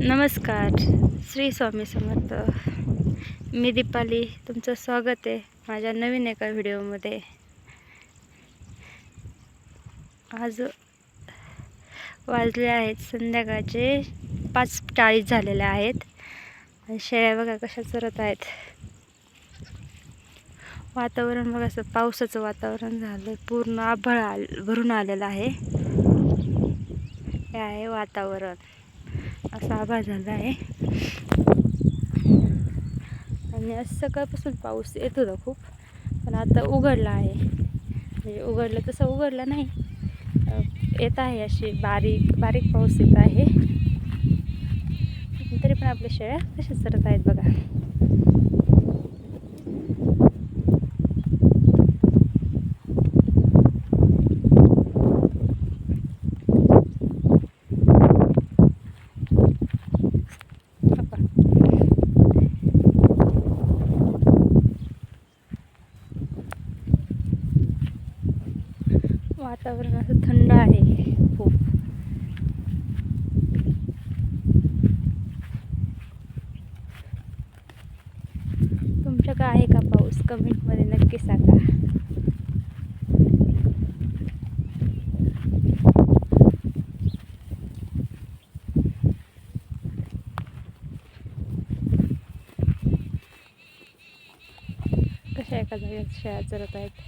नमस्कार श्री स्वामी समर्थ. मी दीपाली तुमचं स्वागत आहे माझ्या नवीन एका व्हिडिओमध्ये. आज वाजले आहेत संध्याकाळचे पाच चाळीस झालेले आहेत. आणि शेळ्या बघा कशा चरत आहेत. वातावरण बघा असं पावसाचं वातावरण झालं. पूर्ण आभळ आल भरून आलेलं आहे. हे आहे वातावरण. असा आभाळ झाला आहे. आणि आज सकाळपासून पाऊस येत होता खूप पण आता उघडला आहे. म्हणजे उघडलं तसं उघडला नाही. येत आहे अशी बारीक बारीक पाऊस येत आहे. तरी पण आपल्या शेळ्या तशाच करत आहेत बघा. वातावरण असं थंड आहे. खूप. तुमच्याकडे आहे का पाऊस? कमेंटमध्ये नक्की सांगा. कशा एका जागेत शेळ्या चरत आहेत?